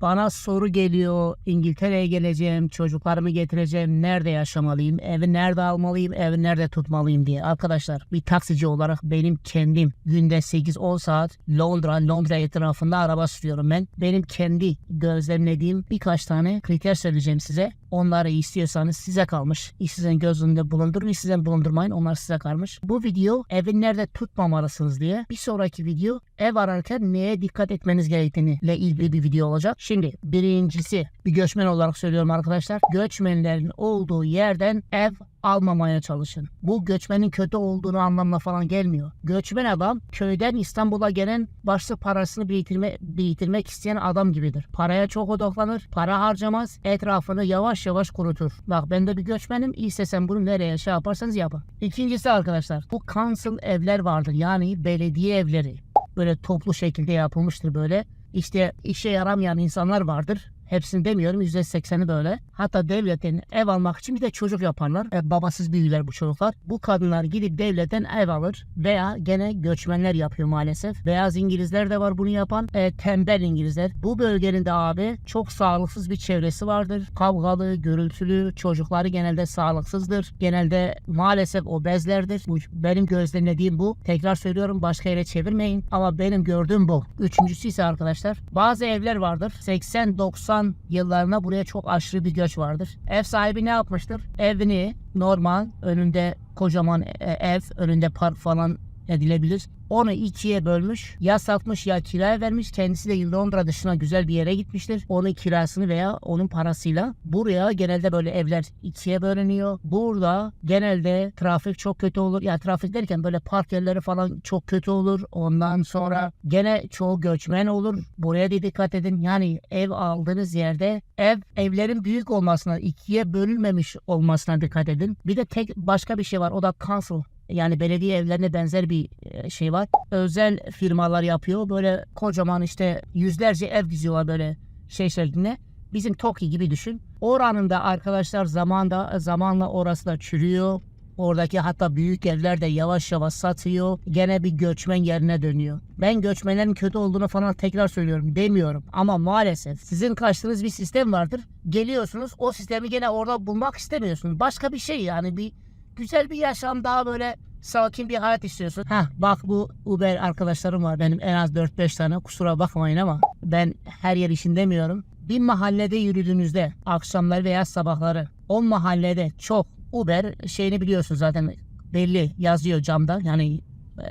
Bana soru geliyor. İngiltere'ye geleceğim. Çocuklarımı getireceğim. Nerede yaşamalıyım? Evi nerede almalıyım? Evi nerede tutmalıyım diye. Arkadaşlar bir taksici olarak benim kendim günde 8-10 saat Londra, Londra etrafında araba sürüyorum ben. Benim kendi gözlemlediğim birkaç tane kriter söyleyeceğim size. Onları istiyorsanız size kalmış. İşsizin göz önünde bulundurun, işsizin bulundurmayın. Onlar size kalmış. Bu video evi nerede tutmamalısınız diye. Bir sonraki video ev ararken neye dikkat etmeniz gerektiğini ile ilgili bir video olacak. Şimdi birincisi bir göçmen olarak söylüyorum arkadaşlar. Göçmenlerin olduğu yerden ev almamaya çalışın. Bu göçmenin kötü olduğunu anlamına falan gelmiyor. Göçmen adam köyden İstanbul'a gelen başlı parasını biriktirme, biriktirmek isteyen adam gibidir. Paraya çok odaklanır, para harcamaz, etrafını yavaş yavaş kurutur. Bak ben de bir göçmenim, istesem bunu nereye şey yaparsanız yapın. İkincisi arkadaşlar, bu council evler vardır. Yani belediye evleri. Böyle toplu şekilde yapılmıştır böyle. İşte işe yaramayan insanlar vardır. Hepsini demiyorum %80'i böyle. Hatta devletin ev almak için bir de çocuk yaparlar. E, babasız büyürler bu çocuklar. Bu kadınlar gidip devletten ev alır veya gene göçmenler yapıyor maalesef. Beyaz İngilizler de var bunu yapan. E, tembel İngilizler. Bu bölgenin de abi çok sağlıksız bir çevresi vardır. Kavgalı, gürültülü, çocukları genelde sağlıksızdır. Genelde maalesef obezlerdir. Bu, benim gözlemlediğim bu. Tekrar söylüyorum başka yere çevirmeyin. Ama benim gördüğüm bu. Üçüncüsü ise arkadaşlar bazı evler vardır. 80-90 yıllarına buraya çok aşırı bir göç vardır. Ev sahibi ne yapmıştır? Evini normal önünde kocaman e, ev, önünde park falan edilebilir. Onu ikiye bölmüş, ya satmış ya kiraya vermiş. Kendisi de Londra dışına güzel bir yere gitmiştir. Onun kirasını veya onun parasıyla. Buraya genelde böyle evler ikiye bölünüyor. Burada genelde trafik çok kötü olur. Ya trafik derken böyle park yerleri falan çok kötü olur. Ondan sonra gene çoğu göçmen olur. Buraya da dikkat edin. Yani ev aldığınız yerde ev evlerin büyük olmasına, ikiye bölünmemiş olmasına dikkat edin. Bir de tek başka bir şey var. O da council yani belediye evlerine benzer bir e, şey var. Özel firmalar yapıyor. Böyle kocaman işte yüzlerce ev diziyorlar böyle şey şeklinde. Bizim TOKİ gibi düşün. Oranın da arkadaşlar zamanda zamanla orası da çürüyor. Oradaki hatta büyük evler de yavaş yavaş satıyor. Gene bir göçmen yerine dönüyor. Ben göçmenlerin kötü olduğunu falan tekrar söylüyorum demiyorum. Ama maalesef sizin kaçtığınız bir sistem vardır. Geliyorsunuz o sistemi gene orada bulmak istemiyorsunuz. Başka bir şey yani bir güzel bir yaşam daha böyle sakin bir hayat istiyorsun. Ha bak bu Uber arkadaşlarım var benim en az 4-5 tane kusura bakmayın ama ben her yer için demiyorum. Bir mahallede yürüdüğünüzde akşamları veya sabahları o mahallede çok Uber şeyini biliyorsun zaten belli yazıyor camda yani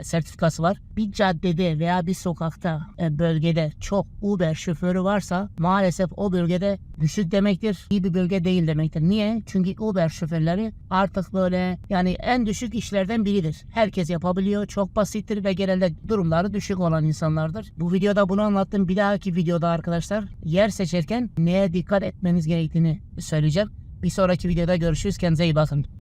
sertifikası var. Bir caddede veya bir sokakta, e, bölgede çok Uber şoförü varsa maalesef o bölgede düşük demektir. İyi bir bölge değil demektir. Niye? Çünkü Uber şoförleri artık böyle yani en düşük işlerden biridir. Herkes yapabiliyor. Çok basittir ve genelde durumları düşük olan insanlardır. Bu videoda bunu anlattım. Bir dahaki videoda arkadaşlar yer seçerken neye dikkat etmeniz gerektiğini söyleyeceğim. Bir sonraki videoda görüşürüz. Kendinize iyi bakın.